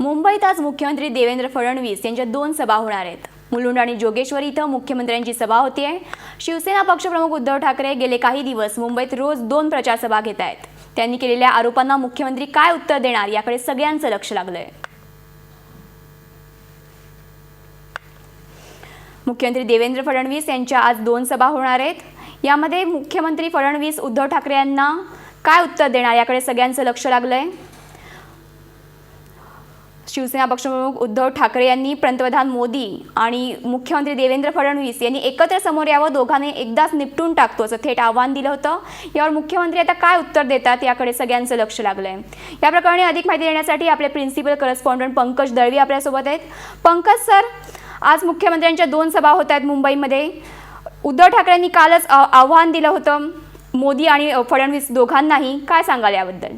मुंबईत आज मुख्यमंत्री देवेंद्र फडणवीस यांच्या दोन सभा होणार आहेत. मुलुंड आणि जोगेश्वर इथं मुख्यमंत्र्यांची सभा होतीये शिवसेना पक्षप्रमुख उद्धव ठाकरे गेले काही दिवस मुंबईत रोज दोन प्रचार सभा घेत आहेत. त्यांनी केलेल्या आरोपांना मुख्यमंत्री काय उत्तर देणार याकडे सगळ्यांचं लक्ष लागलंय. मुख्यमंत्री देवेंद्र फडणवीस यांच्या आज दोन सभा होणार आहेत. यामध्ये मुख्यमंत्री फडणवीस उद्धव ठाकरे यांना काय उत्तर देणार याकडे सगळ्यांचं लक्ष लागलंय. शिवसेना पक्षप्रमुख उद्धव ठाकरे यांनी पंतप्रधान मोदी आणि मुख्यमंत्री देवेंद्र फडणवीस यांनी एकत्र समोर यावं दोघांनी एकदाच निपटून टाकतो असं थेट आव्हान दिलं होतं. यावर मुख्यमंत्री आता काय उत्तर देतात याकडे सगळ्यांचं लक्ष लागलंय. या प्रकरणी अधिक माहिती देण्यासाठी आपले प्रिन्सिपल करस्पॉन्डंट पंकज दळवी आपल्यासोबत आहेत. पंकज सर आज मुख्यमंत्र्यांच्या दोन सभा होत आहेत मुंबईमध्ये. उद्धव ठाकरेंनी कालच आव्हान दिलं होतं. मोदी आणि फडणवीस दोघांनाही. काय सांगाल याबद्दल?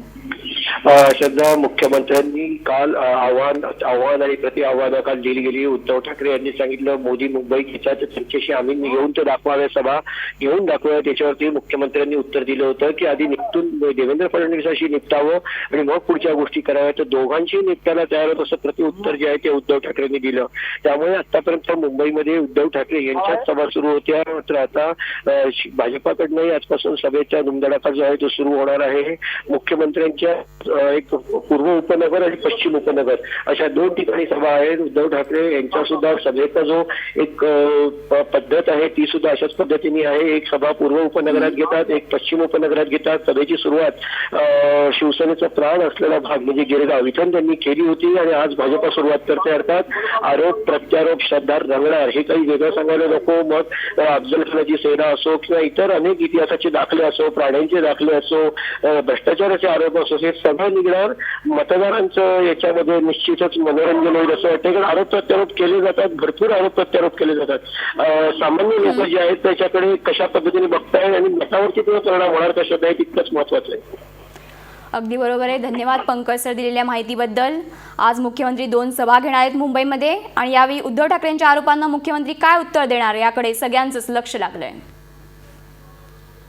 श्रद्धा मुख्यमंत्र्यांनी काल आव्हान आव्हान आणि प्रति आव्हानं काल दिली गेली. उद्धव ठाकरे यांनी सांगितलं मोदी मुंबईत येतात त्यांच्याशी आम्ही घेऊन तर दाखवाव्या सभा घेऊन दाखवूया. त्याच्यावरती मुख्यमंत्र्यांनी उत्तर दिलं होतं की आधी निपटून देवेंद्र फडणवीसाशी निपटावं आणि मग पुढच्या गोष्टी कराव्या. तर दोघांशी निपटायला तयार होत असं प्रति उत्तर जे आहे ते उद्धव ठाकरेंनी दिलं. त्यामुळे आतापर्यंत मुंबईमध्ये उद्धव ठाकरे यांच्याच सभा सुरू होत्या. मात्र आता भाजपाकडनंही आजपासून सभेचा धुमधडाका जो आहे तो सुरू होणार आहे. मुख्यमंत्र्यांच्या एक पूर्व उपनगर आणि पश्चिम उपनगर अशा दोन ठिकाणी सभा आहेत. उद्धव ठाकरे यांच्या सुद्धा सभेचा जो एक पद्धत आहे ती सुद्धा अशाच पद्धतीने आहे. एक सभा पूर्व उपनगरात घेतात एक पश्चिम उपनगरात घेतात. सभेची सुरुवात शिवसेनेचा प्राण असलेला भाग म्हणजे गिरगाव इथून त्यांनी केली होती आणि आज भाजपा सुरुवात करते. अर्थात आरोप प्रत्यारोप श्रद्धार रंगणार हे काही वेगळं सांगायला नको. मग अफजल खानाची सेना असो किंवा इतर अनेक इतिहासाचे दाखले असो प्राण्यांचे दाखले असो भ्रष्टाचाराचे आरोप असो हे सगळं निघणार. मतदारांचं याच्यामध्ये निश्चितच मनोरंजन होईल असं वाटतं कारण आरोप प्रत्यारोप केले जातात. भरपूर आरोप प्रत्यारोप केले जातात. सामान्य लोक जे आहेत त्याच्याकडे कशा पद्धतीने बघतायत आणि मतावरती तो परिणाम होणार कशा आहे तितकंच महत्वाचं आहे. अगदी बरोबर आहे. धन्यवाद पंकज सर दिलेल्या माहितीबद्दल. आज मुख्यमंत्री दोन सभा घेणार आहेत मुंबईमध्ये. आणि यावेळी उद्धव ठाकरेंच्या आरोपांना मुख्यमंत्री काय उत्तर देणार? याकडे सगळ्यांचंच लक्ष लागलंय.